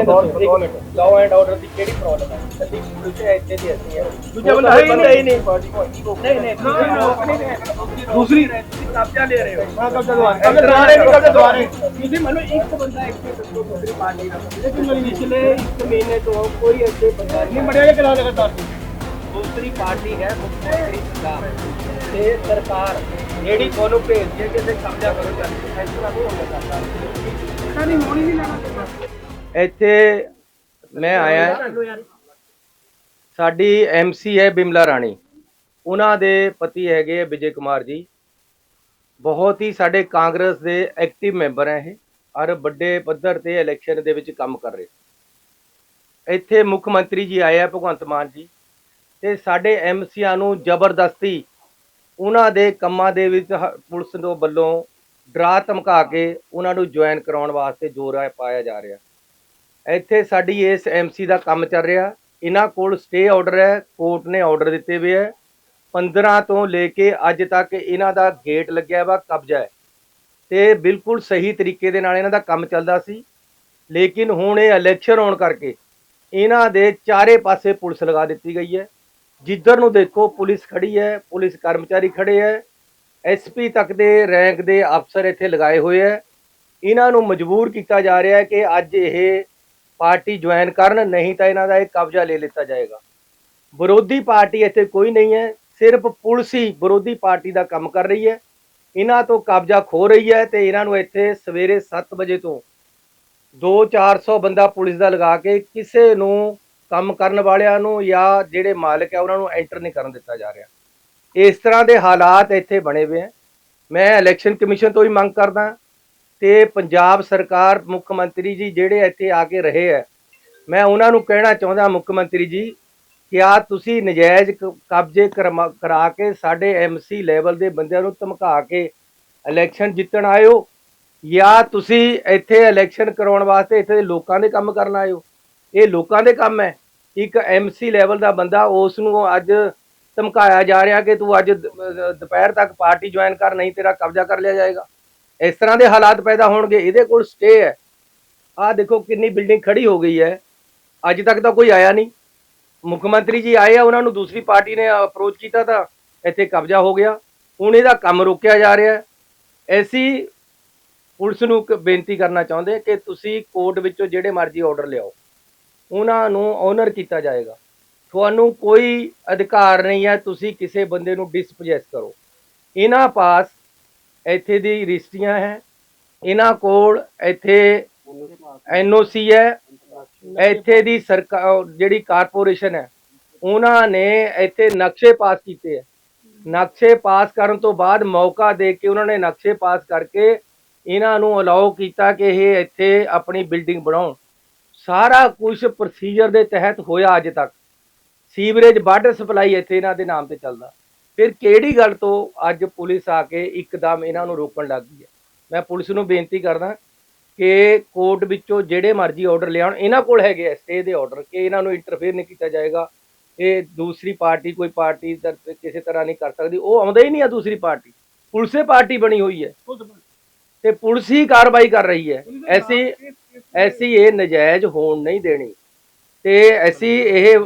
ਐਂ ਦੱਸੋ ਇੱਕ ਮਿੰਟ। ਲਾਅ ਐਂਡ ਆਰਡਰ ਦੀ ਕਿਹੜੀ ਪ੍ਰੋਬਲਮ ਹੈ? ਸੱਚੀ ਹੈ ਇੱਥੇ ਦੀ ਅਸੀਂ ਹੈ ਦੂਜਾ ਬੰਦਾ ਹੈ ਹੀ ਨਹੀਂ। ਨਹੀਂ ਨਹੀਂ ਨਹੀਂ। ਦੂਸਰੀ ਕਬਜ਼ਾ ਲੈ ਰਹੇ ਹੋ। ਹਾਂ ਕਬਜ਼ਾ ਦਵਾ ਕਬਜ਼ਾ ਨਹੀਂ ਕਬਜ਼ਾ ਦਵਾ ਰਹੇ ਤੁਸੀਂ ਮੈਨੂੰ ਇੱਕ ਬੰਦਾ ਇੱਥੇ ਦੱਸੋ ਦੂਸਰੀ ਪਾਰਟੀ ਦਾ। ਲੇਕਿਨ ਮੇਰੀ ਪਿਛਲੇ ਇੱਕ ਮਹੀਨੇ ਤੋਂ ਕੋਈ ਇੱਥੇ ਬੰਦਾ ਨਹੀਂ। ਮੜਿਆ ਜੇ ਕਰਾ ਲਗਾਤਾਰ ਦੂਸਰੀ ਪਾਰਟੀ ਹੈ ਮੁੱਖ ਮੰਤਰੀ ਸਰਕਾਰ ਤੇ ਸਰਕਾਰ ਜਿਹੜੀ ਤੁਹਾਨੂੰ ਭੇਜਦੀ ਹੈ ਕਿ ਤੇ ਕਬਜ਼ਾ ਕਰੋ ਜਾਂਦੀ ਹੈ ਤਰ੍ਹਾਂ ਨਹੀਂ ਹੁੰਦਾ ਸਰਕਾਰ ਨਹੀਂ ਹੋਣੀ ਨਹੀਂ ਲੈਣਾ। ਇੱਥੇ ਮੈਂ ਆਇਆ ਸਾਡੀ ਐਮਸੀ ਹੈ ਬਿਮਲਾ ਰਾਣੀ। ਉਹਨਾਂ ਦੇ ਪਤੀ ਹੈਗੇ ਵਿਜੇ ਕੁਮਾਰ ਜੀ। ਬਹੁਤ ਹੀ ਸਾਡੇ ਕਾਂਗਰਸ ਦੇ ਐਕਟਿਵ ਮੈਂਬਰ ਹੈ ਇਹ। ਔਰ ਵੱਡੇ ਪੱਧਰ ਤੇ ਇਲੈਕਸ਼ਨ ਦੇ ਵਿੱਚ ਕੰਮ ਕਰ ਰਹੇ। ਇੱਥੇ ਮੁੱਖ ਮੰਤਰੀ ਜੀ ਆਏ ਆ ਭਗਵੰਤ ਮਾਨ ਜੀ। ਤੇ ਸਾਡੇ ਐਮਸੀਆਂ ਨੂੰ ਜ਼ਬਰਦਸਤੀ ਉਹਨਾਂ ਦੇ ਕੰਮਾਂ ਦੇ ਵਿੱਚ ਪੁਲਿਸ ਦੇ ਵੱਲੋਂ ਡਰਾ ਧਮਕਾ ਕੇ ਉਹਨਾਂ ਨੂੰ ਜੁਆਇਨ ਕਰਾਉਣ ਵਾਸਤੇ ਜ਼ੋਰ ਆ- ਪਾਇਆ ਜਾ ਰਿਹਾ। ਇੱਥੇ ਸਾਡੀ ਇਸ ਐਮਸੀ ਦਾ ਕੰਮ ਚੱਲ ਰਿਹਾ। ਇਹਨਾਂ ਕੋਲ ਸਟੇ ਆਰਡਰ ਹੈ ਕੋਰਟ ਨੇ ਆਰਡਰ ਦਿੱਤੇ ਹੋਏ ਹੈ। 15 ਤੋਂ ਲੈ ਕੇ ਅੱਜ ਤੱਕ ਇਹਨਾਂ ਦਾ ਗੇਟ ਲੱਗਿਆ ਵਾ, ਕਬਜ਼ਾ ਹੈ। ਤੇ ਬਿਲਕੁਲ ਸਹੀ ਤਰੀਕੇ ਦੇ ਨਾਲ ਇਹਨਾਂ ਦਾ ਕੰਮ ਚੱਲਦਾ ਸੀ। ਲੇਕਿਨ ਹੁਣ ਇਹ ਇਲੈਕਸ਼ਨ ਹੋਣ ਕਰਕੇ ਇਹਨਾਂ ਦੇ ਚਾਰੇ ਪਾਸੇ ਪੁਲਿਸ ਲਗਾ ਦਿੱਤੀ ਗਈ ਹੈ। ਜਿੱਧਰ ਨੂੰ ਦੇਖੋ ਪੁਲਿਸ ਖੜੀ ਹੈ, ਪੁਲਿਸ ਕਰਮਚਾਰੀ ਖੜੇ ਹੈ। ਐਸਪੀ ਤੱਕ ਦੇ ਰੈਂਕ ਦੇ ਅਫਸਰ ਇੱਥੇ ਲਗਾਏ ਹੋਏ ਹੈ। ਇਹਨਾਂ ਨੂੰ ਮਜਬੂਰ ਕੀਤਾ ਜਾ ਰਿਹਾ ਹੈ ਕਿ ਅੱਜ ਇਹ ਪਾਰਟੀ ਜੁਆਇਨ ਕਰਨ, ਨਹੀਂ ਤਾਂ ਇਹਨਾਂ ਦਾ ਇਹ ਕਬਜ਼ਾ ਲੈ ਲਿੱਤਾ ਜਾਏਗਾ। ਵਿਰੋਧੀ ਪਾਰਟੀ ਇੱਥੇ ਕੋਈ ਨਹੀਂ ਹੈ, ਸਿਰਫ ਪੁਲਿਸ ਹੀ ਵਿਰੋਧੀ ਪਾਰਟੀ ਦਾ ਕੰਮ ਕਰ ਰਹੀ ਹੈ। ਇਹਨਾਂ ਤੋਂ ਕਬਜ਼ਾ ਖੋ ਰਹੀ ਹੈ ਤੇ ਇਹਨਾਂ ਨੂੰ ਇੱਥੇ ਸਵੇਰੇ 7 ਵਜੇ ਤੋਂ 2-400 ਬੰਦਾ ਪੁਲਿਸ ਦਾ ਲਗਾ ਕੇ ਕਿਸੇ ਨੂੰ ਕੰਮ ਕਰਨ ਵਾਲਿਆਂ ਨੂੰ ਜਾਂ ਜਿਹੜੇ ਮਾਲਕ ਹੈ ਉਹਨਾਂ ਨੂੰ ਐਂਟਰ ਨਹੀਂ ਕਰਨ ਦਿੱਤਾ ਜਾ ਰਿਹਾ। ਇਸ ਤਰ੍ਹਾਂ ਦੇ ਹਾਲਾਤ ਇੱਥੇ ਬਣੇ ਹੋਏ ਹੈ। ਮੈਂ ਇਲੈਕਸ਼ਨ ਕਮਿਸ਼ਨ ਤੋਂ ਹੀ ਮੰਗ ਕਰਦਾ। ਤੇ ਪੰਜਾਬ ਸਰਕਾਰ ਮੁੱਖ ਮੰਤਰੀ ਜੀ ਜਿਹੜੇ ਇੱਥੇ ਆ ਕੇ ਰਹੇ ਹੈ ਮੈਂ ਉਹਨਾਂ ਨੂੰ ਕਹਿਣਾ ਚਾਹੁੰਦਾ ਮੁੱਖ ਮੰਤਰੀ ਜੀ ਕਿ ਆ ਤੁਸੀਂ ਨਜਾਇਜ਼ ਕਬਜ਼ੇ ਕਰਮਾ- ਕਰਾ ਕੇ ਸਾਡੇ ਐਮਸੀ ਲੈਵਲ ਦੇ ਬੰਦਿਆਂ ਨੂੰ ਧਮਕਾ ਕੇ ਇਲੈਕਸ਼ਨ ਜਿੱਤਣ ਆਇਓ ਜਾਂ ਤੁਸੀਂ ਇੱਥੇ ਇਲੈਕਸ਼ਨ ਕਰਾਉਣ ਵਾਸਤੇ ਇੱਥੇ ਦੇ ਲੋਕਾਂ ਦੇ ਕੰਮ ਕਰਨ ਆਇਓ। ਇਹ ਲੋਕਾਂ ਦੇ ਕੰਮ ਹੈ। ਇੱਕ ਐਮਸੀ ਲੈਵਲ ਦਾ ਬੰਦਾ ਉਸ ਨੂੰ ਅੱਜ ਧਮਕਾਇਆ ਜਾ ਰਿਹਾ ਕਿ ਤੂੰ ਅੱਜ ਦੁਪਹਿਰ ਤੱਕ ਪਾਰਟੀ ਜੁਆਇਨ ਕਰ, ਨਹੀਂ ਤੇਰਾ ਕਬਜ਼ਾ ਕਰ ਲਿਆ ਜਾਏਗਾ। ਇਸ ਤਰ੍ਹਾਂ ਦੇ ਹਾਲਾਤ ਪੈਦਾ ਹੋਣਗੇ, ਇਹਦੇ ਕੋਲ ਸਟੇ ਹੈ। ਆਹ ਦੇਖੋ ਕਿੰਨੀ ਬਿਲਡਿੰਗ ਖੜੀ ਹੋ ਗਈ ਹੈ। ਅੱਜ ਤੱਕ ਤਾਂ ਕੋਈ ਆਇਆ ਨਹੀਂ। ਮੁੱਖ ਮੰਤਰੀ ਜੀ ਆਏ ਆ, ਉਹਨਾਂ ਨੂੰ ਦੂਸਰੀ ਪਾਰਟੀ ਨੇ ਅਪਰੋਚ ਕੀਤਾ ਤਾਂ ਇੱਥੇ ਕਬਜ਼ਾ ਹੋ ਗਿਆ। ਹੁਣ ਇਹਦਾ ਕੰਮ ਰੋਕਿਆ ਜਾ ਰਿਹਾ ਹੈ। ਐਸੀ ਪੁਲਿਸ ਨੂੰ ਇੱਕ ਬੇਨਤੀ ਕਰਨਾ ਚਾਹੁੰਦੇ ਕਿ ਤੁਸੀਂ ਕੋਰਟ ਵਿੱਚੋਂ ਜਿਹੜੇ ਮਰਜ਼ੀ ਆਰਡਰ ਲਿਆਓ। ਉਹਨਾਂ ਨੂੰ ਓਨਰ ਕੀਤਾ ਜਾਏਗਾ। ਤੁਹਾਨੂੰ ਕੋਈ ਅਧਿਕਾਰ ਨਹੀਂ ਹੈ, ਤੁਸੀਂ ਕਿਸੇ ਬੰਦੇ ਨੂੰ ਡਿਸਪੋਜੈਸ ਕਰੋ। ਇਹਨਾਂ ਪਾਸ ਇੱਥੇ ਦੀ ਰਜਿਸਟਰੀਆਂ ਹੈ। ਇਹਨਾਂ ਕੋਲ ਇੱਥੇ ਐਨਓਸੀ ਹੈ। ਇੱਥੇ ਦੀ ਸਰਕਾਰ ਜਿਹੜੀ ਕਾਰਪੋਰੇਸ਼ਨ ਹੈ, ਉਹਨਾਂ ਨੇ ਇੱਥੇ ਨਕਸ਼ੇ ਪਾਸ ਕੀਤੇ ਹੈ। ਨਕਸ਼ੇ ਪਾਸ ਕਰਨ ਤੋਂ ਬਾਅਦ ਮੌਕਾ ਦੇ ਕੇ ਉਹਨਾਂ ਨੇ ਨਕਸ਼ੇ ਪਾਸ ਕਰਕੇ ਇਹਨਾਂ ਨੂੰ ਅਲਾਉ ਕੀਤਾ ਕਿ ਇਹ ਇੱਥੇ ਆਪਣੀ ਬਿਲਡਿੰਗ ਬਣਾਉਣ। ਸਾਰਾ ਕੁਝ ਪ੍ਰੋਸੀਜਰ ਦੇ ਤਹਿਤ ਹੋਇਆ ਅੱਜ ਤੱਕ। ਸੀਵਰੇਜ ਵਾਟਰ ਸਪਲਾਈ ਇੱਥੇ ਇਹਨਾਂ ਦੇ ਨਾਮ ਤੇ ਚੱਲਦਾ। ਫਿਰ ਕਿਹੜੀ ਗੱਲ ਤੋਂ ਅੱਜ ਪੁਲਿਸ ਆ ਕੇ ਇੱਕਦਮ ਇਹਨਾਂ ਨੂੰ ਰੋਕਣ ਲੱਗ ਗਈ ਹੈ? ਮੈਂ ਪੁਲਿਸ ਨੂੰ ਬੇਨਤੀ ਕਰਦਾ ਕਿ ਕੋਰਟ ਵਿੱਚੋਂ ਜਿਹੜੇ ਮਰਜ਼ੀ ਆਰਡਰ ਲਿਆਉਣ ਇਹਨਾਂ ਕੋਲ ਹੈਗੇ ਸਟੇ ਦੇ ਆਰਡਰ ਕਿ ਇਹਨਾਂ ਨੂੰ ਇੰਟਰਫੇਅਰ ਨਹੀਂ ਕੀਤਾ ਜਾਏਗਾ ਇਹ ਦੂਸਰੀ ਪਾਰਟੀ ਕੋਈ ਪਾਰਟੀ ਕਿਸੇ ਤਰ੍ਹਾਂ ਨਹੀਂ ਕਰ ਸਕਦੀ ਉਹ ਆਉਂਦਾ ਹੀ ਨਹੀਂ ਆ ਦੂਸਰੀ ਪਾਰਟੀ। ਪੁਲਿਸੇ ਪਾਰਟੀ ਬਣੀ ਹੋਈ ਹੈ। ਤੇ ਪੁਲਿਸ ਹੀ ਕਾਰਵਾਈ ਕਰ ਰਹੀ ਹੈ। ਐਸੀ ਐਸੀ ਇਹ ਨਜਾਇਜ਼ ਹੋਣ ਨਹੀਂ ਦੇਣੀ। ਤੇ ਅਸੀਂ ਇਹ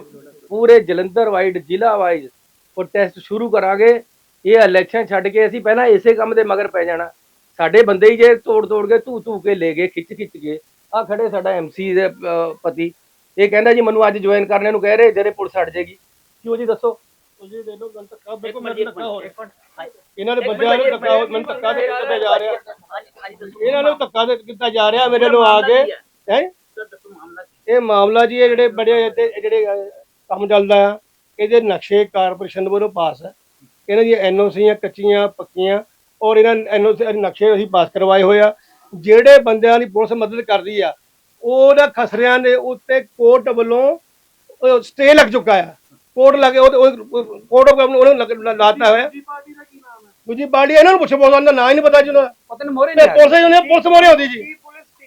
ਪੂਰੇ ਜਲੰਧਰ ਵਾਈਡ ਜ਼ਿਲ੍ਹਾ ਵਾਈਜ਼ ਪ੍ਰੋਟੈਸਟ ਸ਼ੁਰੂ ਕਰਾਂਗੇ ਇਹ ਇਲੈਕਸ਼ਨ ਛੱਡ ਕੇ ਅਸੀਂ ਪਹਿਲਾਂ ਇਸੇ ਕੰਮ ਦੇ ਮਗਰ ਪੈ ਜਾਣਾ। ਸਾਡੇ ਬੰਦੇ ਹੀ ਜੇ ਤੋੜ ਤੋੜ ਕੇ ਧੂ ਧੂ ਕੇ ਲੈ ਗਏ ਖਿੱਚ ਖਿੱਚ ਕੇ ਆ ਖੜੇ ਸਾਡਾ ਐਮਸੀ ਦੇ ਪਤੀ। ਇਹ ਕਹਿੰਦਾ ਜੀ ਮੈਨੂੰ ਅੱਜ ਜੁਆਇਨ ਕਰਨੇ ਨੂੰ ਕਹਿ ਰਹੇ ਜਿਹੜੇ ਪੁਲਿਸ ਹਟ ਜਾਏਗੀ ਕਿਉਂ ਜੀ ਦੱਸੋ? ਤੁਸੀਂ ਦੇ ਲੋ ਗੱਲ ਧੱਕਾ ਬਿਲਕੁਲ ਮੈਨੂੰ ਧੱਕਾ ਹੋ ਰਿਹਾ। ਇਹਨਾਂ ਦੇ ਬੰਦਿਆਂ ਨੂੰ ਧੱਕਾ ਹੋ- ਮੈਨੂੰ ਧੱਕਾ ਦੇ ਕੀਤਾ ਜਾ ਰਿਹਾ? ਇਹਨਾਂ ਨੂੰ ਧੱਕਾ ਦੇ ਕੀਤਾ ਜਾ ਰਿਹਾ ਮੇਰੇ ਨੂੰ ਆ ਕੇ? ਹੈ? ਇਹ ਮਾਮਲਾ ਜੀ ਇਹ ਜਿਹੜੇ ਬੜੇ ਜਿਹੜੇ ਕੰਮ ਚੱਲਦਾ ਆ। ਇਹਦੇ ਨਕਸ਼ੇ ਕਾਰਪੋਰੇਸ਼ਨ ਵੱਲੋਂ ਪਾਸ ਹੈ ਇਹਨਾਂ ਦੀਆਂ ਐਨਓਸੀਆਂ ਕੱਚੀਆਂ ਪੱਕੀਆਂ ਔਰ ਇਹਨਾਂ ਐਨਓਸੀ ਨਕਸ਼ੇ ਅਸੀਂ ਪਾਸ ਕਰਵਾਏ ਹੋਏ ਆ। ਜਿਹੜੇ ਬੰਦਿਆਂ ਦੀ ਪੁਲਿਸ ਮਦਦ ਕਰਦੀ ਆ ਉਹਦਾ ਖਸਰਿਆਂ ਦੇ ਉੱਤੇ ਕੋਰਟ ਵੱਲੋਂ ਸਟੇ ਲੱਗ ਚੁੱਕਾ ਆ। ਕੋਰਟ ਲੱਗੇ ਉਹ ਕੋਰਟ ਉਹਨੂੰ ਲੱਗ- ਲਾਤਾ ਹੋਇਆ। ਦੂਜੀ ਪਾਰਟੀ ਇਹਨਾਂ ਨੂੰ ਪੁੱਛੋ ਬੋਲਦਾ ਨਾਂ ਹੀ ਨਹੀਂ ਪਤਾ ਜਿਹਦਾ ਪਤਾ ਨਹੀਂ ਮੋਰੇ ਪੁਲਿਸ ਪੁਲਿਸ ਮੋਰੇ ਹੁੰਦੀ ਜੀ।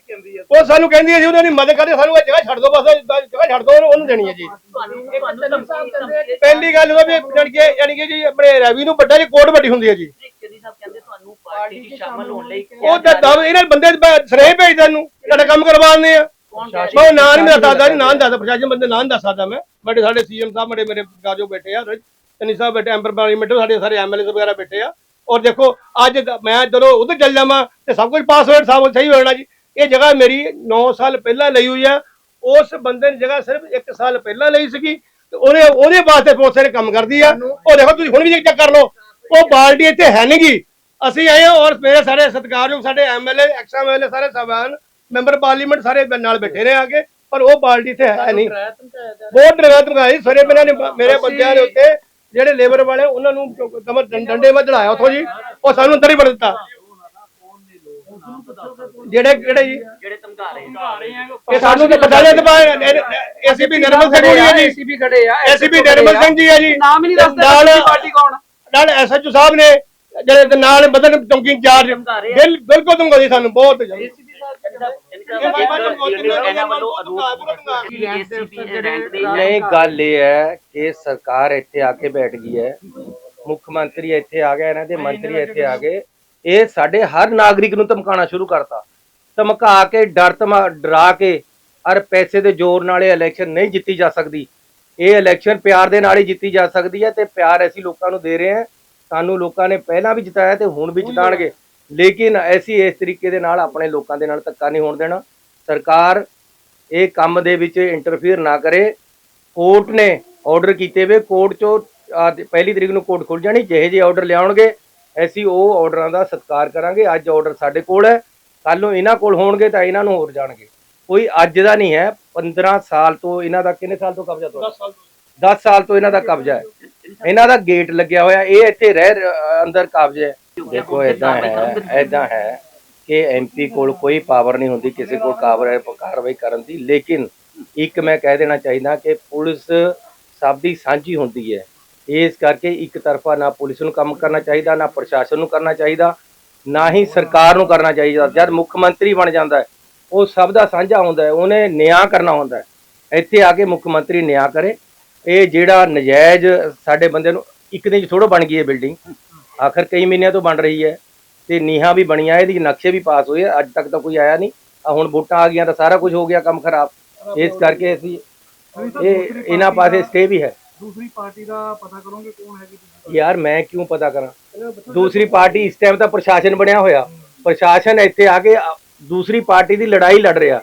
ਕਹਿੰਦੀ ਉਹ ਸਾਨੂੰ ਕਹਿੰਦੀ ਹੈ ਜੀ ਉਹਨਾਂ ਦੀ ਮਦਦ ਕਰਦੇ ਸਾਨੂੰ ਇਹ ਜਗ੍ਹਾ ਛੱਡ ਦਿਓ ਬਸ ਜਗ੍ਹਾ ਛੱਡ ਦਿਓ ਉਹਨੂੰ- ਉਹਨੂੰ ਦੇਣੀ ਹੈ ਜੀ। ਤੁਹਾਨੂੰ ਤੁਹਾਨੂੰ ਧਮਕੀ ਧਮਕੀ ਪਹਿਲੀ ਗੱਲ ਉਹ ਵੀ ਜਾਣੀ ਕਿ ਯਾਨੀ ਕਿ ਜੀ ਆਪਣੇ ਰੈਵੀ ਨੂੰ ਵੱਡਾ ਜੀ ਕੋਰਟ ਵੱਡੀ ਹੁੰਦੀ ਹੈ ਜੀ। ਚੰਨੀ ਸਾਹਿਬ ਕਹਿੰਦੇ ਤੁਹਾਨੂੰ ਪਾਰਟੀ 'ਚ ਸ਼ਾਮਲ ਹੋਣ ਲਈ ਉਹ ਤਾਂ ਦਮ ਇਹਨਾਂ ਬੰਦੇ ਦੇ ਸਰੇਹ ਭੇਜਦੇ ਨੂੰ ਤੁਹਾਡਾ ਕੰਮ ਕਰਵਾਉਂਦੇ ਆ। ਕੌਣ ਕਹਿ ਮੈਂ ਉਹ ਨਾਂ ਨਹੀਂ ਦੱਸਦਾ ਨਹੀਂ ਨਾਂ ਨੀ ਦੱਸਦਾ ਪ੍ਰਸ਼ਾਸਨ ਬੰਦੇ ਨਾਂ ਨੀ ਦੱਸ ਸਕਦਾ ਮੈਂ। ਬੜੇ ਸਾਡੇ ਸੀਐਮ ਸਾਹਿਬ ਬੜੇ ਮੇਰੇ ਗਾਜੋ ਬੈਠੇ ਆ ਚੰਨੀ ਸਾਹਿਬ ਬੈਠੇ ਐਮਪਰ ਪਾਰਲੀਮੈਂਟ ਸਾਡੇ ਸਾਰੇ ਐਮਐਲਏ ਵਗੈਰਾ ਬੈਠੇ ਆ। ਔਰ ਦੇਖੋ ਅੱਜ ਦ- ਮੈਂ ਜਦੋਂ ਉਧਰ ਚੱਲ ਜਾਵਾਂ ਤੇ ਸਭ ਕੁਝ ਪਾਸਵਰਡ ਸਭ ਸਹੀ ਹੋ ਜਾਣਾ ਜੀ। ਇਹ ਜਗ੍ਹਾ ਮੇਰੀ 9 ਸਾਲ ਪਹਿਲਾਂ ਲਈ ਹੋਈ ਆ। ਉਸ ਬੰਦੇ ਨੇ ਜਗ੍ਹਾ ਸਿਰਫ 1 ਸਾਲ ਪਹਿਲਾਂ ਲਈ ਸੀਗੀ ਤੇ ਉਹਨੇ ਉਹਦੇ ਵਾਸਤੇ ਪੁਲਿਸ ਨੇ ਕੰਮ ਕਰਦੀ ਆ। ਉਹ ਦੇਖੋ ਤੁਸੀਂ ਹੁਣ ਵੀ ਚੈੱਕ ਕਰ ਲਓ। ਉਹ ਬਾਲਟੀ ਇੱਥੇ ਹੈ ਨਹੀਂਗੀ ਅਸੀਂ ਆਏ ਔਰ ਮੇਰੇ ਸਾਰੇ ਸਤਿਕਾਰਯੋਗ ਸਾਡੇ ਐਮਐਲਏ ਐਕਸ ਐਮਐਲਏ ਸਾਰੇ ਸਭਾਨ ਮੈਂਬਰ ਪਾਰਲੀਮੈਂਟ ਸਾਰੇ ਨਾਲ ਬੈਠੇ ਨੇ ਆ ਕੇ ਪਰ ਉਹ ਬਾਲਟੀ ਇੱਥੇ ਹੈ ਨਹੀਂ ਬਹੁਤ ਡਰਾਇਆ ਧਮਕਾਇਆ ਸਵੇਰੇ ਇਹਨਾਂ ਨੇ ਮੇਰੇ ਬੰਦਿਆਂ ਦੇ ਉੱਤੇ ਜਿਹੜੇ ਲੇਬਰ ਵਾਲੇ ਉਹਨਾਂ ਨੂੰ ਕਮਰ ਡੰਡੇ ਵਿੱਚ ਚੜਾਇਆ ਉੱਥੋਂ ਜੀ। ਉਹ ਸਾਨੂੰ ਅੰਦਰ ਹੀ ਵੜ ਦਿੱਤਾ। ਜਿਹੜੇ ਕਿਹੜੇ ਜੀ ਜਿਹੜੇ ਧਮਕਾ ਰਹੇ ਇਹ ਸਾਨੂੰ ਤਾਂ ਪਤਾ ਨਹੀਂ ਤੇ ਏਸੀਪੀ ਨਿਰਮਲ ਸਿੰਘ ਜੀ ਹੈ ਜੀ। ਖੜੇ ਆ ਏਸੀਪੀ ਨਿਰਮਲ ਸਿੰਘ ਜੀ ਹੈ ਜੀ। ਨਾਮ ਹੀ ਨਹੀਂ ਦੱਸਦੇ ਪਾਰਟੀ ਕੌਣ ਨਾਲ ਐਸਐਚਓ ਸਾਹਿਬ ਨੇ ਜਿਹੜੇ ਨਾਲ ਬਦਨ ਚੌਂਕੀ ਇੰਚਾਰਜ। ਬਿਲ ਬਿਲਕੁਲ ਧਮਕਾਉਂਦੇ ਸਾਨੂੰ ਬਹੁਤ ਦੇ ਨਹੀਂ ਗੱਲ ਇਹ ਹੈ ਕਿ ਸਰਕਾਰ ਇੱਥੇ ਆ ਕੇ ਬੈਠ ਗਈ ਹੈ। ਮੁੱਖ ਮੰਤਰੀ ਇੱਥੇ ਆ ਗਿਆ ਇਹਨਾਂ ਦੇ ਮੰਤਰੀ ਇੱਥੇ ਆ ਗਏ। ਇਹ ਸਾਡੇ ਹਰ ਨਾਗਰਿਕ ਨੂੰ ਧਮਕਾਉਣਾ ਸ਼ੁਰੂ ਕਰਤਾ। ਧਮਕਾ ਕੇ ਡਰ ਧਮਾ ਡਰਾ ਕੇ ਔਰ ਪੈਸੇ ਦੇ ਜ਼ੋਰ ਨਾਲ ਇਹ ਇਲੈਕਸ਼ਨ ਨਹੀਂ ਜਿੱਤੀ ਜਾ ਸਕਦੀ। ਇਹ ਇਲੈਕਸ਼ਨ ਪਿਆਰ ਦੇ ਨਾਲ ਹੀ ਜਿੱਤੀ ਜਾ ਸਕਦੀ ਹੈ ਤੇ ਪਿਆਰ ਅਸੀਂ ਲੋਕਾਂ ਨੂੰ ਦੇ ਰਹੇ ਹਾਂ। ਸਾਨੂੰ ਲੋਕਾਂ ਨੇ ਪਹਿਲਾਂ ਵੀ ਜਿਤਾਇਆ ਤੇ ਹੁਣ ਵੀ ਜਿਤਾਣਗੇ। ਲੇਕਿਨ ਅਸੀਂ ਇਸ ਤਰੀਕੇ ਦੇ ਨਾਲ ਆਪਣੇ ਲੋਕਾਂ ਦੇ ਨਾਲ ਧੱਕਾ ਨਹੀਂ ਹੋਣ ਦੇਣਾ। ਸਰਕਾਰ ਇਹ ਕੰਮ ਦੇ ਵਿੱਚ ਇੰਟਰਫੀਅਰ ਨਾ ਕਰੇ। ਕੋਰਟ ਨੇ ਆਰਡਰ ਕੀਤੇ ਵੇ। ਕੋਰਟ ਚੋਂ ਪਹਿਲੀ ਤਰੀਕ ਨੂੰ ਕੋਰਟ ਖੁੱਲ ਜਾਣੀ। ਜਿਹੇ ਜਿਹੇ ਆਰਡਰ ਲਿਆਉਣਗੇ ਅਸੀਂ ਉਹ ਆਰਡਰਾਂ ਦਾ ਸਤਿਕਾਰ ਕਰਾਂਗੇ ਅੱਜ ਆਰਡਰ ਸਾਡੇ ਕੋਲ ਹੈ ਕੱਲ ਨੂੰ ਇਹਨਾਂ ਕੋਲ ਹੋਣਗੇ ਤਾਂ ਇਹਨਾਂ ਨੂੰ ਹੋਰ ਜਾਣਗੇ। ਕੋਈ ਅੱਜ ਦਾ ਨਹੀਂ ਹੈ 15 ਸਾਲ ਤੋਂ ਇਹਨਾਂ ਦਾ ਕਿੰਨੇ ਸਾਲ ਤੋਂ ਕਬਜ਼ਾ ਤੁਹਾਡਾ? 10 ਸਾਲ ਤੋਂ। ਇਹਨਾਂ ਦਾ ਕਬਜ਼ਾ ਹੈ। ਇਹਨਾਂ ਦਾ ਗੇਟ ਲੱਗਿਆ ਹੋਇਆ ਇਹ ਇੱਥੇ ਰਹਿ ਅੰਦਰ ਕਬਜ਼ਾ ਹੈ। ਦੇਖੋ ਇਦਾਂ ਹੈ ਇਦਾਂ ਹੈ ਕਿ ਐਮਪੀ ਕੋਲ ਕੋਈ ਪਾਵਰ ਨਹੀਂ ਹੁੰਦੀ ਕਿਸੇ ਕੋਲ ਕਾਵਰ ਕਾਰਵਾਈ ਕਰਨ ਦੀ। ਲੇਕਿਨ ਇੱਕ ਮੈਂ ਕਹਿ ਦੇਣਾ ਚਾਹੀਦਾ ਕਿ ਪੁਲਿਸ ਸਭ ਦੀ ਸਾਂਝੀ ਹੁੰਦੀ ਹੈ। ਇਸ ਕਰਕੇ ਇੱਕ ਤਰਫਾ ਨਾ ਪੁਲਿਸ ਨੂੰ ਕੰਮ ਕਰਨਾ ਚਾਹੀਦਾ, ਨਾ ਪ੍ਰਸ਼ਾਸਨ ਨੂੰ ਕਰਨਾ ਚਾਹੀਦਾ, ਨਾ ਹੀ ਸਰਕਾਰ ਨੂੰ ਕਰਨਾ ਚਾਹੀਦਾ। ਜਦ ਮੁੱਖ ਮੰਤਰੀ ਬਣ ਜਾਂਦਾ ਉਹ ਸਭ ਦਾ ਸਾਂਝਾ ਹੁੰਦਾ ਉਹਨੇ ਨਿਆਂ ਕਰਨਾ ਹੁੰਦਾ ਇੱਥੇ ਆ ਕੇ ਮੁੱਖ ਮੰਤਰੀ ਨਿਆਂ ਕਰੇ। ਇਹ ਜਿਹੜਾ ਨਜਾਇਜ਼ ਸਾਡੇ ਬੰਦੇ ਨੂੰ ਇੱਕ ਦਿਨ ਚ ਥੋੜੋ ਬਣ ਗਈ ਹੈ ਬਿਲਡਿੰਗ। ਆਖਰ ਕਈ ਮਹੀਨਿਆਂ ਤੋਂ ਬਣ ਰਹੀ ਹੈ ਤੇ ਨੀਹਾਂ ਵੀ ਬਣੀਆਂ, ਇਹਦੀ ਨਕਸ਼ੇ ਵੀ ਪਾਸ ਹੋਏ ਅੱਜ ਤੱਕ ਤਾਂ ਕੋਈ ਆਇਆ ਨਹੀਂ। ਆ ਹੁਣ ਵੋਟਾਂ ਆ ਗਈਆਂ ਤਾਂ ਸਾਰਾ ਕੁਝ ਹੋ ਗਿਆ ਕੰਮ ਖਰਾਬ। ਇਸ ਕਰਕੇ ਅਸੀਂ ਇਹ ਇਹਨਾਂ ਪਾਸੇ ਸਟੇ ਵੀ ਹੈ। ਦੂਸਰੀ ਪਾਰਟੀ ਦਾ ਪਤਾ ਕਰੋਗੇ ਕੌਣ ਹੈਗੀ ਤੁਸੀਂ ਯਾਰ ਮੈਂ ਕਿਉਂ ਪਤਾ ਕਰਾਂ? ਦੂਸਰੀ ਪਾਰਟੀ ਇਸ ਟਾਈਮ ਤਾਂ ਪ੍ਰਸ਼ਾਸਨ ਬਣਿਆ ਹੋਇਆ। ਪ੍ਰਸ਼ਾਸਨ ਇੱਥੇ ਆ ਕੇ ਅ, ਦੂਸਰੀ ਪਾਰਟੀ ਦੀ ਲੜਾਈ ਲੜ ਰਿਹਾ।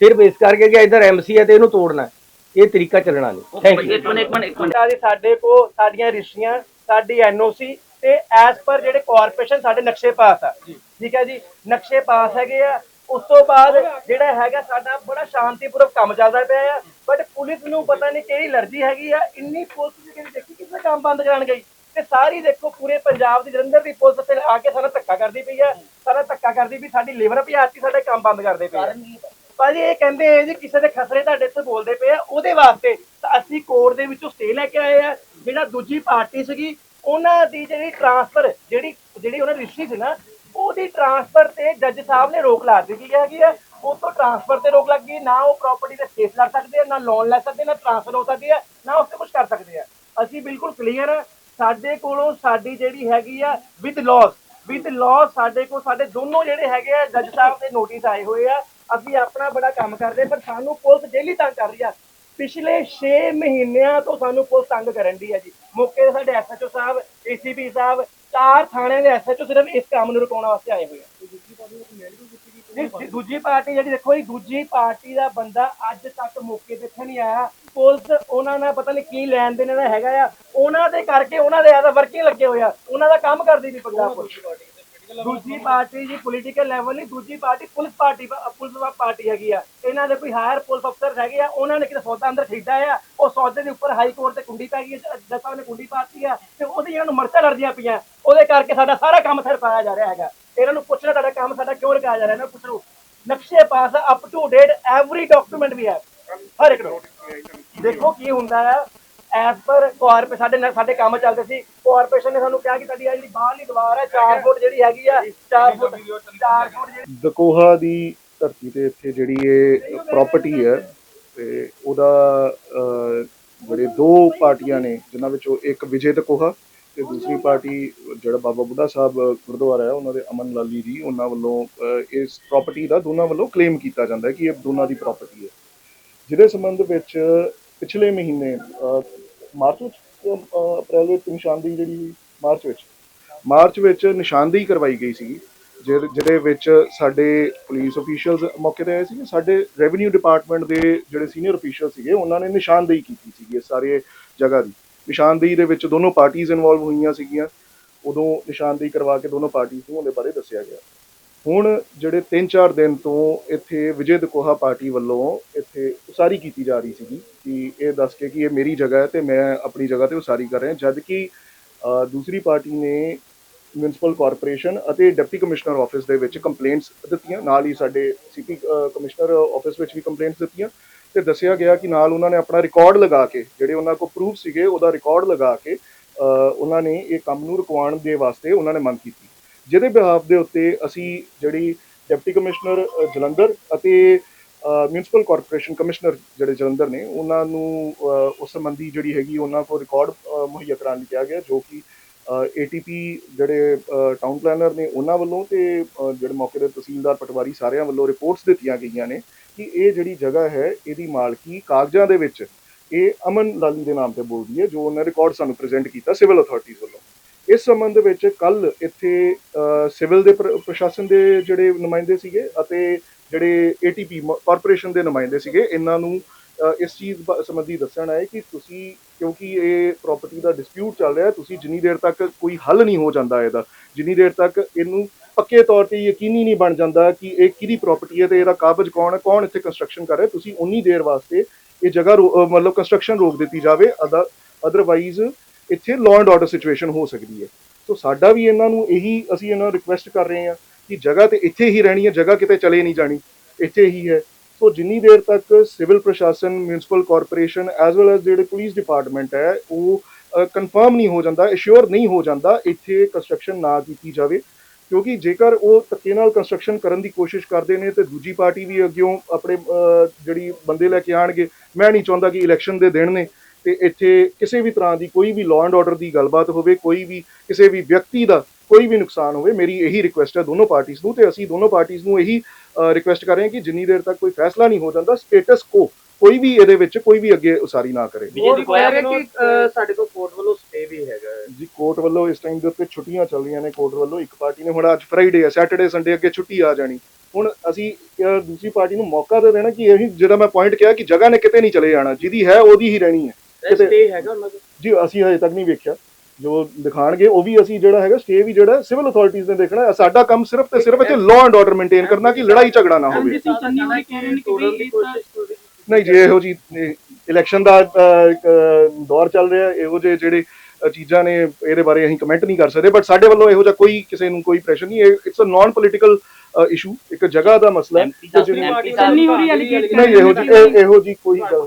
ਸਿਰਫ ਇਸ ਕਰਕੇ ਕਿ ਇੱਧਰ ਐਮਸੀ ਹੈ ਤੇ ਇਹਨੂੰ ਤੋੜਨਾ ਹੈ। ਇਹ ਤਰੀਕਾ ਚੱਲਣਾ ਨਹੀਂ ਥੈਂਕ ਯੂ ਇੱਕ ਮਿੰਟ ਇੱਕ ਮਿੰਟ ਇੱਕ ਮਿੰਟ। ਜੀ ਸਾਡੇ ਕੋ ਸਾਡੀਆਂ ਰਿਸ਼ੀਆਂ ਸਾਡੀ ਐਨਓਸੀ ਤੇ ਐਸ ਪਰ ਜਿਹੜੇ ਕਾਰਪੋਰੇਸ਼ਨ ਸਾਡੇ ਨਕਸ਼ੇ ਪਾਸ ਆ। ਠੀਕ ਹੈ ਜੀ? ਨਕਸ਼ੇ ਪਾਸ ਹੈਗੇ ਆ। ਉਸ ਤੋਂ ਬਾਅਦ ਜਿਹੜਾ ਹੈਗਾ ਸਾਡਾ ਬੜਾ ਸ਼ਾਂਤੀਪੂਰਵਕ ਕੰਮ ਚੱਲਦਾ ਪਿਆ ਆ ਬਟ ਪੁਲਿਸ ਨੂੰ ਪਤਾ ਨਹੀਂ ਕਿਹੜੀ ਅਲਰਜੀ ਹੈਗੀ ਆ, ਇੰਨੀ ਪੁਲਿਸ ਦੀ ਕਿਹੜੀ ਦੇਖੀ ਕਿਸੇ ਕੰਮ ਬੰਦ ਕਰਾਉਣ ਗਈ। ਤੇ ਸਾਰੀ ਦੇਖੋ ਪੂਰੇ ਪੰਜਾਬ ਦੀ ਜਲੰਧਰ ਦੀ ਪੁਲਿਸ ਤੇ ਆ ਕੇ ਸਾਡਾ ਧੱਕਾ ਕਰਦੀ ਪਈ ਆ ਸਾਡਾ ਧੱਕਾ ਕਰਦੀ ਵੀ ਸਾਡੀ ਲਿਵਰ ਭਜਾਤੀ, ਸਾਡੇ ਕੰਮ ਬੰਦ ਕਰਦੇ ਪਏ ਆ। ਭਾਜੀ ਇਹ ਕਹਿੰਦੇ ਆ ਜੀ, ਕਿਸੇ ਦੇ ਖਸਰੇ ਤੁਹਾਡੇ ਇੱਥੇ ਬੋਲਦੇ ਪਏ ਆ, ਉਹਦੇ ਵਾਸਤੇ ਤਾਂ ਅਸੀਂ ਕੋਰਟ ਦੇ ਵਿੱਚੋਂ ਸਟੇ ਲੈ ਕੇ ਆਏ ਆ, ਜਿਹੜਾ ਦੂਜੀ ਪਾਰਟੀ ਸੀਗੀ, ਉਹਨਾਂ ਦੀ ਜਿਹੜੀ ਟਰਾਂਸਫਰ ਜਿਹੜੀ ਜਿਹੜੀ ਉਹਨਾਂ ਦੀ ਰਿਸ਼ੀ ਸੀ ਨਾ ਉਹਦੀ ਟਰਾਂਸਫਰ ਤੇ ਜੱਜ ਸਾਹਿਬ ਨੇ ਰੋਕ ਲਾ ਦਿੱਤੀ ਹੈਗੀ ਹੈ। ਉਹ ਤੋਂ ਟਰਾਂਸਫਰ ਤੇ ਰੋਕ ਲੱਗ ਗਈ ਨਾ ਉਹ ਪ੍ਰਾਪਰਟੀ ਦਾ ਕੇਸ ਲੜ ਸਕਦੇ ਆ, ਨਾ ਲੋਨ ਲੈ ਸਕਦੇ, ਨਾ ਟਰਾਂਸਫਰ ਹੋ ਸਕਦੀ ਆ ਨਾ ਉਸ ਤੇ ਕੁਝ ਕਰ ਸਕਦੇ ਆ। ਅਸੀਂ ਬਿਲਕੁਲ ਕਲੀਅਰ ਆ, ਸਾਡੇ ਕੋਲੋਂ ਸਾਡੀ ਜਿਹੜੀ ਹੈਗੀ ਆ ਵਿਦ ਲਾਸ ਵਿਦ ਲਾਸ ਸਾਡੇ ਕੋਲ, ਸਾਡੇ ਦੋਨੋਂ ਜਿਹੜੇ ਹੈਗੇ ਆ ਜੱਜ ਸਾਹਿਬ ਦੇ ਨੋਟਿਸ ਆਏ ਹੋਏ ਆ। ਅਸੀਂ ਆਪਣਾ ਬੜਾ ਕੰਮ ਕਰਦੇ ਪਰ ਸਾਨੂੰ ਪੁਲਿਸ ਡੇਲੀ ਤੰਗ ਕਰ ਰਹੀ ਆ। ਪਿਛਲੇ 6 ਮਹੀਨਿਆਂ ਤੋਂ ਸਾਨੂੰ ਪੁਲਿਸ ਤੰਗ ਕਰਨ ਦੀ ਹੈ ਜੀ। ਮੌਕੇ ਤੇ ਸਾਡੇ ਐਸਐਚਓ ਸਾਹਿਬ ਏਸੀਪੀ ਸਾਹਿਬ ਚਾਰ ਥਾਣਿਆਂ ਦੇ ਐਸਐਚਓ ਸਿਰਫ ਇਸ ਕੰਮ ਨੂੰ ਰੁਕਾਉਣ ਵਾਸਤੇ ਆਏ ਹੋਏ ਆ। ਨਹੀਂ, ਦੂਜੀ ਪਾਰਟੀ ਜਿਹੜੀ ਦੇਖੋ ਜੀ ਦੂਜੀ ਪਾਰਟੀ ਦਾ ਬੰਦਾ ਅੱਜ ਤੱਕ ਮੌਕੇ ਤੇ ਇੱਥੇ ਨਹੀਂ ਆਇਆ। ਪੁਲਿਸ ਉਹਨਾਂ ਨਾਲ ਪਤਾ ਨਹੀਂ ਕੀ ਲੈਣ ਦੇਣ ਦਾ ਹੈਗਾ ਆ। ਉਹਨਾਂ ਦੇ ਕਰਕੇ ਉਹਨਾਂ ਦੇ ਆਦਾ ਵਰਕਿੰਗ ਲੱਗੇ ਹੋਏ ਆ। ਉਹਨਾਂ ਦਾ ਕੰਮ ਕਰਦੀ ਨਹੀਂ ਪੰਜਾਬ ਪੁਲਿਸ। ਦੂਜੀ ਪਾਰਟੀ ਜੀ ਪੋਲੀਟੀਕਲ ਲੈਵਲ ਨਹੀਂ ਦੂਜੀ party police party police party ਹੈਗੀ ਆ। ਇਹਨਾਂ ਦੇ ਕੋਈ ਹਾਇਰ ਪੁਲਿਸ ਅਫਸਰ ਹੈਗੇ ਆ ਉਹਨਾਂ ਨੇ ਕਿਤੇ ਸੌਦਾ ਅੰਦਰ ਖਰੀਦਾ ਆ ਉਹ ਸੌਦੇ ਦੇ ਉੱਪਰ ਹਾਈ ਕੋਰਟ ਤੇ ਕੁੰਡੀ ਪੈ ਗਈ ਹੈ, ਨੇ ਕੁੰਡੀ ਪਾਤੀ ਆ ਤੇ ਉਹਦੀ ਇਹਨਾਂ ਨੂੰ ਮਰਚਾ ਲੜਦੀਆਂ ਪਈਆਂ। ਉਹਦੇ ਕਰਕੇ ਸਾਡਾ ਸਾਰਾ ਕੰਮ ਸਿਰ ਪਾਇਆ ਜਾ ਰਿਹਾ ਹੈਗਾ। ਇਹਨਾਂ ਨੂੰ ਪੁੱਛਣਾ ਤੁਹਾਡਾ ਕੰਮ ਸਾਡਾ ਕਿਉਂ ਰਕਾਇਆ ਜਾ ਰਿਹਾ ਇਹਨਾਂ ਨੂੰ ਪੁੱਛ ਨਕਸ਼ੇ pass up to date every document ਵੀ ਹੈ ਹਰ ਇੱਕ document। ਦੇਖੋ ਕੀ ਹੁੰਦਾ ਆ ਐਸ ਪਰ ਕਾਰਪੋਰੇਸ਼ਨ ਸਾਡੇ ਨਾਲ ਸਾਡੇ ਕੰਮ ਚੱਲਦੇ ਸੀ। ਕਾਰਪੋਰੇਸ਼ਨ ਨੇ ਸਾਨੂੰ ਕਿਹਾ ਕਿ ਤੁਹਾਡੀ ਜਿਹੜੀ ਬਾਹਰਲੀ ਦੀਵਾਰ ਹੈ। 4 ਫੁੱਟ ਜਿਹੜੀ ਹੈਗੀ ਆ 4 ਫੁੱਟ 4 ਫੁੱਟ ਜਿਹੜੀ ਦਕੋਹਾ ਦੀ ਧਰਤੀ ਤੇ ਇੱਥੇ ਜਿਹੜੀ ਇਹ ਪ੍ਰਾਪਰਟੀ ਹੈ, ਤੇ ਉਹਦਾ ਜਿਹੜੇ ਦੋ ਪਾਰਟੀਆਂ ਨੇ, ਜਿਨ੍ਹਾਂ ਵਿੱਚੋਂ ਇੱਕ ਵਿਜੇ ਦਕੋਹਾ ਤੇ ਦੂਸਰੀ ਪਾਰਟੀ ਜਿਹੜਾ ਬਾਬਾ ਬੁੱਢਾ ਸਾਹਿਬ ਗੁਰਦੁਆਰਾ ਹੈ, ਉਹਨਾਂ ਦੇ ਅਮਨ ਲਾਲੀ ਜੀ, ਉਹਨਾਂ ਵੱਲੋਂ ਇਸ ਪ੍ਰਾਪਰਟੀ ਦਾ ਦੋਨਾਂ ਵੱਲੋਂ ਕਲੇਮ ਕੀਤਾ ਜਾਂਦਾ ਹੈ ਕਿ ਇਹ ਦੋਨਾਂ ਦੀ ਪ੍ਰਾਪਰਟੀ ਹੈ। ਜਿਹਦੇ ਸੰਬੰਧ ਵਿੱਚ ਪਿਛਲੇ ਮਹੀਨੇ ਮਾਰਚ ਵਿੱਚ ਅਹ, ਅਪ੍ਰੈਲ ਵਿੱਚ ਨਿਸ਼ਾਨਦੇਹੀ ਜਿਹੜੀ ਹੋਈ? ਮਾਰਚ ਵਿੱਚ ਮਾਰਚ ਵਿੱਚ ਨਿਸ਼ਾਨਦੇਹੀ ਕਰਵਾਈ ਗਈ ਸੀ ਜਿਹਦੇ ਜਿਹਦੇ ਵਿੱਚ ਸਾਡੇ ਪੁਲਿਸ ਅਫੀਸ਼ੀਅਲਸ ਮੌਕੇ ਤੇ ਆਏ ਸੀ ਸਾਡੇ ਰੈਵਨਿਊ ਡਿਪਾਰਟਮੈਂਟ ਦੇ ਜਿਹੜੇ ਸੀਨੀਅਰ ਅਫੀਸ਼ੀਅਲ ਸੀਗੇ ਉਹਨਾਂ ਨੇ ਨਿਸ਼ਾਨਦੇਹੀ ਕੀਤੀ ਸੀਗੀ ਇਸ ਸਾਰੇ ਜਗ੍ਹਾ ਦੀ ਨਿਸ਼ਾਨਦੇਹੀ ਦੇ ਵਿੱਚ ਦੋਨੋਂ ਪਾਰਟੀਆਂ ਇਨਵੋਲਵ ਹੋਈਆਂ ਸੀਗੀਆਂ ਉਦੋਂ ਨਿਸ਼ਾਨਦੇਹੀ ਕਰਵਾ ਕੇ ਦੋਨੋਂ ਪਾਰਟੀਆਂ ਨੂੰ ਉਹਦੇ ਬਾਰੇ ਦੱਸਿਆ ਗਿਆ ਹੁਣ ਜਿਹੜੇ 3-4 ਦਿਨ ਤੋਂ ਇੱਥੇ ਵਿਜੇ ਦਕੋਹਾ ਪਾਰਟੀ ਵੱਲੋਂ ਇੱਥੇ ਉਸਾਰੀ ਕੀਤੀ ਜਾ ਰਹੀ ਸੀਗੀ ਕਿ ਇਹ ਦੱਸ ਕੇ ਕਿ ਇਹ ਮੇਰੀ ਜਗ੍ਹਾ ਹੈ ਤੇ ਮੈਂ ਆਪਣੀ ਜਗ੍ਹਾ ਤੇ ਉਸਾਰੀ ਕਰ ਰਿਹਾ ਜਦ ਕਿ ਦੂਸਰੀ ਪਾਰਟੀ ਨੇ ਮਿਊਨਿਸਪਲ ਕਾਰਪੋਰੇਸ਼ਨ ਅਤੇ ਡਿਪਟੀ ਕਮਿਸ਼ਨਰ ਆਫਿਸ ਦੇ ਵਿੱਚ ਕੰਪਲੇਂਟਸ ਦਿੱਤੀਆਂ, ਨਾਲ ਹੀ ਸਾਡੇ ਸਿਟੀ ਕਮਿਸ਼ਨਰ ਆਫਿਸ ਵਿੱਚ ਵੀ ਕੰਪਲੇਂਟਸ ਦਿੱਤੀਆਂ ਤੇ ਦੱਸਿਆ ਗਿਆ ਕਿ ਨਾਲ ਉਹਨਾਂ ਨੇ ਆਪਣਾ ਰਿਕਾਰਡ ਲਗਾ ਕੇ, ਜਿਹੜੇ ਉਹਨਾਂ ਕੋਲ ਪ੍ਰੂਫ ਸੀਗੇ ਉਹਦਾ ਰਿਕਾਰਡ ਲਗਾ ਕੇ ਉਹਨਾਂ ਨੇ ਇਹ ਕੰਮ ਨੂੰ ਰੁਕਵਾਉਣ ਦੇ ਵਾਸਤੇ ਉਹਨਾਂ ਨੇ ਮੰਗ ਕੀਤੀ। ਜਿਹਦੇ ਬਿਹਾਫ ਦੇ ਉੱਤੇ ਅਸੀਂ ਜਿਹੜੀ ਡਿਪਟੀ ਕਮਿਸ਼ਨਰ ਜਲੰਧਰ ਅਤੇ ਮਿਊਨਿਸਪਲ ਕਾਰਪੋਰੇਸ਼ਨ ਕਮਿਸ਼ਨਰ ਜਿਹੜੇ ਜਲੰਧਰ ਨੇ, ਉਹਨਾਂ ਨੂੰ ਉਸ ਸੰਬੰਧੀ ਜਿਹੜੀ ਹੈਗੀ ਉਹਨਾਂ ਕੋਲ ਰਿਕਾਰਡ ਮੁਹੱਈਆ ਕਰਾਉਣ ਲਈ ਕਿਹਾ ਗਿਆ, ਜੋ ਕਿ ਏਟੀਪੀ ਜਿਹੜੇ ਟਾਊਨ ਪਲੈਨਰ ਨੇ ਉਹਨਾਂ ਵੱਲੋਂ ਤੇ ਜਿਹੜੇ ਮੌਕੇ ਦੇ ਤਹਿਸੀਲਦਾਰ ਪਟਵਾਰੀ ਸਾਰਿਆਂ ਵੱਲੋਂ ਰਿਪੋਰਟਸ ਦਿੱਤੀਆਂ ਗਈਆਂ ਨੇ ਕਿ ਇਹ ਜਿਹੜੀ ਜਗ੍ਹਾ ਹੈ, ਇਹਦੀ ਮਾਲਕੀ ਕਾਗਜ਼ਾਂ ਦੇ ਵਿੱਚ ਇਹ ਅਮਨ ਲਾਲੀ ਦੇ ਨਾਮ ਤੇ ਬੋਲਦੀ ਹੈ, ਜੋ ਉਹਨਾਂ ਰਿਕਾਰਡ ਸਾਨੂੰ ਪ੍ਰੈਜ਼ੈਂਟ ਕੀਤਾ ਸਿਵਲ ਅਥਾਰਟੀਜ਼ ਵੱਲੋਂ। ਇਸ ਸੰਬੰਧ ਵਿੱਚ ਕੱਲ ਇੱਥੇ ਸਿਵਲ ਦੇ ਪ੍ਰ- ਪ੍ਰਸ਼ਾਸਨ ਦੇ ਜਿਹੜੇ ਨੁਮਾਇੰਦੇ ਸੀਗੇ ਅਤੇ ਜਿਹੜੇ ਏਟੀਪੀ ਕਾਰਪੋਰੇਸ਼ਨ ਦੇ ਨੁਮਾਇੰਦੇ ਸੀਗੇ, ਇਹਨਾਂ ਨੂੰ ਇਸ ਚੀਜ਼ ਬ- ਸੰਬੰਧੀ ਦੱਸਣ ਆਏ ਕਿ ਤੁਸੀਂ, ਕਿਉਂਕਿ ਇਹ ਪ੍ਰਾਪਰਟੀ ਦਾ ਡਿਸਪਿਊਟ ਚੱਲ ਰਿਹਾ, ਤੁਸੀਂ ਜਿੰਨੀ ਦੇਰ ਤੱਕ ਕੋਈ ਹੱਲ ਨਹੀਂ ਹੋ ਜਾਂਦਾ ਇਹਦਾ, ਜਿੰਨੀ ਦੇਰ ਤੱਕ ਇਹਨੂੰ ਪੱਕੇ ਤੌਰ ਤੇ ਯਕੀਨੀ ਨਹੀਂ ਬਣ ਜਾਂਦਾ ਕਿ ਇਹ ਕਿਹਦੀ ਪ੍ਰਾਪਰਟੀ ਹੈ ਤੇ ਇਹਦਾ ਕਾਬਜ ਕੌਣ ਹੈ, ਕੌਣ ਇੱਥੇ ਕੰਸਟਰਕਸ਼ਨ ਕਰ ਰਿਹਾ, ਤੁਸੀਂ ਉਨੀ ਦੇਰ ਵਾਸਤੇ ਇਹ ਜਗ੍ਹਾ ਰੋ- ਮਤਲਬ ਕੰਸਟਰਕਸ਼ਨ ਰੋਕ ਦਿੱਤੀ ਜਾਵੇ ਅਦਰਵਾਈਜ਼ ਇੱਥੇ ਲਾਅ ਐਂਡ ਆਰਡਰ ਸਿਚੁਏਸ਼ਨ ਹੋ ਸਕਦੀ ਹੈ। ਸੋ ਸਾਡਾ ਵੀ ਇਹਨਾਂ ਨੂੰ ਇਹੀ ਅਸੀਂ ਇਹਨਾਂ ਨੂੰ ਰਿਕੁਐਸਟ ਕਰ ਰਹੇ ਹਾਂ ਕਿ ਜਗ੍ਹਾ ਤੇ ਇੱਥੇ ਹੀ ਰਹਿਣੀ ਹੈ, ਜਗ੍ਹਾ ਕਿਤੇ ਚਲੇ ਨਹੀਂ ਜਾਣੀ, ਇੱਥੇ ਹੀ ਹੈ। ਸੋ ਜਿੰਨੀ ਦੇਰ ਤੱਕ ਸਿਵਲ ਪ੍ਰਸ਼ਾਸਨ municipal corporation as well as ਜਿਹੜੇ ਪੁਲਿਸ ਡਿਪਾਰਟਮੈਂਟ ਹੈ, ਉਹ ਕਨਫਰਮ ਨਹੀਂ ਹੋ ਜਾਂਦਾ ਅਸ਼ੋਰ ਨਹੀਂ ਹੋ ਜਾਂਦਾ ਇੱਥੇ ਕੰਸਟਰਕਸ਼ਨ ਨਾ ਕੀਤੀ ਜਾਵੇ। ਕਿਉਂਕਿ ਜੇਕਰ ਉਹ ਧੱਕੇ ਨਾਲ ਕੰਸਟਰਕਸ਼ਨ ਕਰਨ ਦੀ ਕੋਸ਼ਿਸ਼ ਕਰਦੇ ਨੇ ਤੇ ਦੂਜੀ ਪਾਰਟੀ ਵੀ ਅੱਗਿਓਂ ਆਪਣੇ ਜਿਹੜੀ ਬੰਦੇ ਲੈ ਕੇ ਆਣਗੇ, ਮੈਂ ਨਹੀਂ ਚਾਹੁੰਦਾ ਕਿ ਇਲੈਕਸ਼ਨ ਦੇ ਦਿਨ ਨੇ। ਤੇ ਇੱਥੇ ਕਿਸੇ ਵੀ ਤਰ੍ਹਾਂ ਦੀ ਕੋਈ ਵੀ ਲਾਅ ਐਂਡ ਆਰਡਰ ਦੀ ਗੱਲਬਾਤ ਹੋਵੇ ਕੋਈ ਵੀ ਕਿਸੇ ਵੀ ਵਿਅਕਤੀ ਦਾ ਕੋਈ ਵੀ ਨੁਕਸਾਨ ਹੋਵੇ ਮੇਰੀ ਇਹੀ ਰਿਕੁਐਸਟ ਹੈ ਦੋਨੋਂ ਪਾਰਟੀਆਂ ਨੂੰ ਤੇ ਅਸੀਂ ਦੋਨੋਂ ਪਾਰਟੀਆਂ ਨੂੰ ਇਹੀ ਰਿਕੁਐਸਟ ਕਰ ਰਹੇ ਹਾਂ ਕਿ ਜਿੰਨੀ ਦੇਰ ਤੱਕ ਕੋਈ ਫੈਸਲਾ ਨਹੀਂ ਹੋ ਜਾਂਦਾ ਸਟੇਟਸ ਕੋ ਕੋਈ ਵੀ ਇਹਦੇ ਵਿੱਚ ਕੋਈ ਵੀ ਅੱਗੇ ਉਸਾਰੀ ਨਾ ਕਰੇ। ਉਹ ਕਹਿ ਰਹੇ ਕਿ ਸਾਡੇ ਕੋਲ ਕੋਰਟ ਵੱਲੋਂ ਸਟੇ ਵੀ ਹੈਗਾ ਹੈ। ਜੀ ਕੋਰਟ ਵੱਲੋਂ ਇਸ ਟਾਈਮ ਦੇ ਉੱਤੇ ਛੁੱਟੀਆਂ ਚੱਲ ਰਹੀਆਂ ਨੇ ਕੋਰਟ ਵੱਲੋਂ ਇੱਕ ਪਾਰਟੀ ਨੇ ਹੁਣ ਅੱਜ ਫਰਾਈਡੇ ਹੈ ਸੈਟਰਡੇ ਸੰਡੇ ਅੱਗੇ ਛੁੱਟੀ ਆ ਜਾਣੀ। ਹੁਣ ਅਸੀਂ ਦੂਸਰੀ ਪਾਰਟੀ ਨੂੰ ਮੌਕਾ ਦੇ ਦੇਣਾ ਕਿ ਇਹੀ ਜਿਹੜਾ ਮੈਂ ਪੁਆਇੰਟ ਕਿਹਾ ਕਿ ਜਗ੍ਹਾ ਨੇ ਕਿਤੇ ਨਹੀਂ ਚਲੇ ਜਾਣਾ ਜਿਹਦੀ ਹੈ ਉਹਦੀ ਹੀ ਰਹਿਣੀ ਹੈ। ਸਟੇ ਹੈਗਾ ਉਹਨਾਂ ਦਾ? ਜੀ ਅਸੀਂ ਹਜੇ ਤੱਕ ਨਹੀਂ ਵੇਖਿਆ। ਜੋ ਦਿਖਾਣਗੇ ਉਹ ਵੀ ਅਸੀਂ ਜਿਹੜਾ ਹੈਗਾ ਸਟੇ ਵੀ ਜਿਹੜਾ ਸਿਵਲ ਅਥਾਰਟੀਜ਼ ਨੇ ਦੇਖਣਾ। ਸਾਡਾ ਕੰਮ ਸਿਰਫ ਤੇ ਸਿਰਫ ਇੱਥੇ ਲਾਅ ਐਂਡ ਆਰਡਰ ਮੇਨਟੇਨ ਕਰਨਾ ਕਿ ਲੜਾਈ ਝਗੜਾ ਨਾ ਹੋਵੇ। ਨਹੀਂ ਜੀ ਇਹੋ ਜੀ ਇਲੈਕਸ਼ਨ ਦਾ ਦੌਰ ਚੱਲ ਰਿਹਾ ਇਹੋ ਜਿਹੇ ਜਿਹੜੇ ਚੀਜ਼ਾਂ ਨੇ ਇਹਦੇ ਬਾਰੇ ਅਸੀਂ ਕਮੈਂਟ ਨਹੀਂ ਕਰ ਸਕਦੇ। ਬਟ ਸਾਡੇ ਵੱਲੋਂ ਇਹੋ ਜਿਹਾ ਕੋਈ ਕਿਸੇ ਨੂੰ ਕੋਈ ਪ੍ਰੈਸ਼ਰ ਨਹੀਂ it's a non political issue ਇੱਕ ਜਗ੍ਹਾ ਦਾ ਮਸਲਾ ਹੈ। ਨਹੀਂ ਇਹੋ ਜੀ ਇਹ- ਇਹੋ ਜੀ ਕੋਈ ਗੱਲ